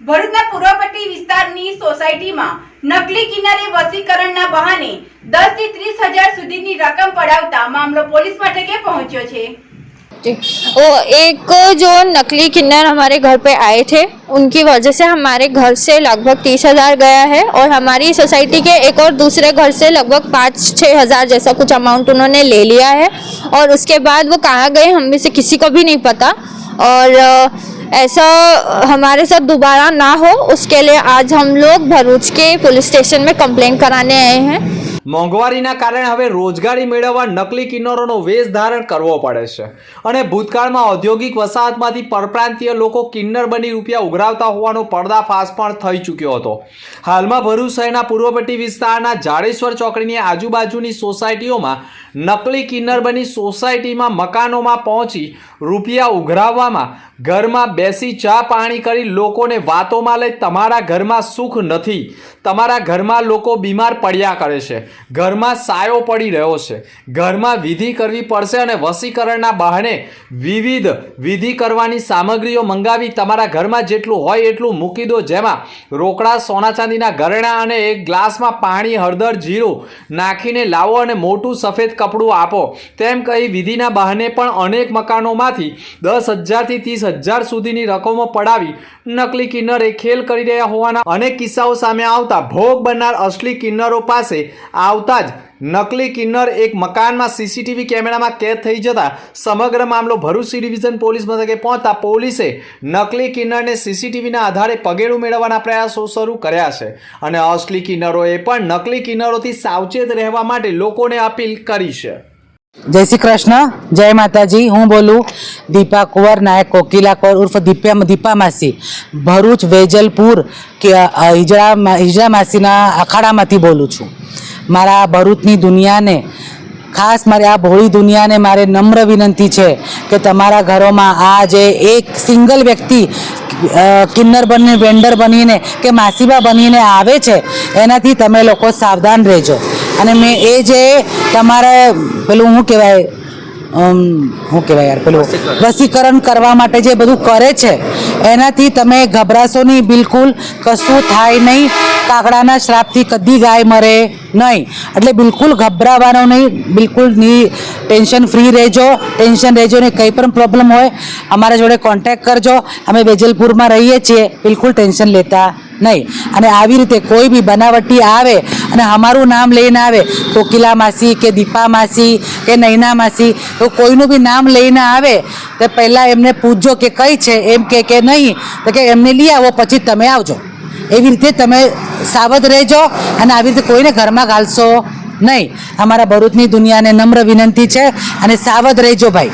ભરૂચના પૂર્વપટ્ટી વિસ્તારની સોસાયટીમાં નકલી કિનારે વસીકરણના બહાને દસ થી ત્રીસ હજાર સુધીની રકમ પડાવતા મામલો પોલીસ મથકે પહોંચ્યો છે वो एक जो नकली किन्नर हमारे घर पे आए थे उनकी वजह से हमारे घर से लगभग तीस हज़ार गया है और हमारी सोसाइटी के एक और दूसरे घर से लगभग पाँच छः हज़ार जैसा कुछ अमाउंट उन्होंने ले लिया है और उसके बाद वो कहाँ गए हम में से किसी को भी नहीं पता और अ, ऐसा हमारे साथ दोबारा ना हो उसके लिए आज हम लोग भरूच के पुलिस स्टेशन में कंप्लेंट कराने आए हैं મોંઘવારીના કારણે હવે રોજગારી મેળવવા નકલી કિન્નરોનો વેશ ધારણ કરવો પડે છે. અને ભૂતકાળમાં ઔદ્યોગિક વસાહતમાંથી પરપ્રાંતીય લોકો કિન્નર બની રૂપિયા ઉઘરાવતા હોવાનો પર્દાફાશ પણ થઈ ચૂક્યો હતો. હાલમાં ભરૂચ શહેરના પૂર્વપટ્ટી વિસ્તારના જાડેશ્વર ચોકડીની આજુબાજુની સોસાયટીઓમાં નકલી કિન્નર બની સોસાયટીમાં મકાનોમાં પહોંચી રૂપિયા ઉઘરાવવામાં ઘરમાં બેસી ચા પાણી કરી લોકોને વાતોમાં લઈ તમારા ઘરમાં સુખ નથી. તમારા ઘરમાં લોકો બીમાર પડ્યા કરે છે. ઘરમાં સાયો પડી રહ્યો છે. ઘરમાં વિધિ કરવી પડશે અને વસીકરણના બહાને વિવિધ વિધિ કરવાની સામગ્રીઓ મંગાવી તમારા ઘરમાં જેટલું હોય એટલું મૂકી દો. જેમાં રોકડા, સોના ચાંદીના ઘરેણા અને એક ગ્લાસમાં પાણી, હળદર, જીરું નાખીને લાવો અને મોટું સફેદ કપડું આપો. તેમ કહી વિધિના બહાને પણ અનેક મકાનોમાંથી દસ હજારથી ત્રીસ હજાર સુધીની રકમો પડાવી નકલી કિન્નરે ખેલ કરી રહ્યા હોવાના અનેક કિસ્સાઓ સામે આવતા ભોગ બનનાર અસલી કિન્નરો પાસે આવતા જ નકલી કિન્નર એક મકાનમાં સીસીટીવી કેમેરામાં કેદ થઈ જતા સમગ્ર મામલો ભરૂચ સી ડિવિઝન પોલીસ મથકે પહોંચતા પોલીસે નકલી કિન્નરને સીસીટીવીના આધારે પગેડું મેળવવાના પ્રયાસો શરૂ કર્યા છે. અને અસલી કિન્નરોએ પણ નકલી કિન્નરોથી સાવચેત રહેવા માટે લોકોને અપીલ કરી છે. જય શ્રી કૃષ્ણ. જય માતાજી. હું બોલું દીપા કુંવર, નાયક કોકિલા કુંવર ઉર્ફ દીપ્યા દીપા માસી. ભરૂચ વેજલપુર કે હિજડા હિજડા માસીના અખાડામાંથી બોલું છું. મારા ભરૂચની દુનિયાને, ખાસ મારે આ ભોળી દુનિયાને મારે નમ્ર વિનંતી છે કે તમારા ઘરોમાં આ જે એક સિંગલ વ્યક્તિ કિન્નર બની વેન્ડર બનીને કે માસીબા બનીને આવે છે, એનાથી તમે લોકો સાવધાન રહેજો. અને મેં એ જે તમારે, પેલું શું કહેવાય શું કહેવાય યાર પેલું રસીકરણ. કરવા માટે જે બધું કરે છે એનાથી તમે ગભરાશો નહીં બિલકુલ કશું થાય નહીં કાકડાના શ્રાપથી કદી ગાય મરે નહીં. એટલે બિલકુલ ગભરાવાનો નહીં બિલકુલ નહીં ટેન્શન ફ્રી રહેજો ટેન્શન રહેજો ને કંઈ પણ પ્રોબ્લેમ હોય અમારા જોડે કોન્ટેક્ટ કરજો અમે વેજલપુરમાં રહીએ છીએ બિલકુલ ટેન્શન લેતા નહીં. અને આવી રીતે કોઈ બી બનાવટી આવે અને અમારું નામ લઈને આવે કોકિલા માસી કે દીપા માસી કે નૈના માસી, તો કોઈનું બી નામ લઈને આવે, તો પહેલાં એમને પૂછજો કે કઈ છે, એમ કે કે નહીં, તો કે એમને લઈ આવો, પછી તમે આવજો. એવી રીતે તમે સાવધ રહેજો અને આવી રીતે કોઈને ઘરમાં ઘાલશો નહીં. અમારા ભરૂચની દુનિયાને નમ્ર વિનંતી છે અને સાવધ રહેજો ભાઈ.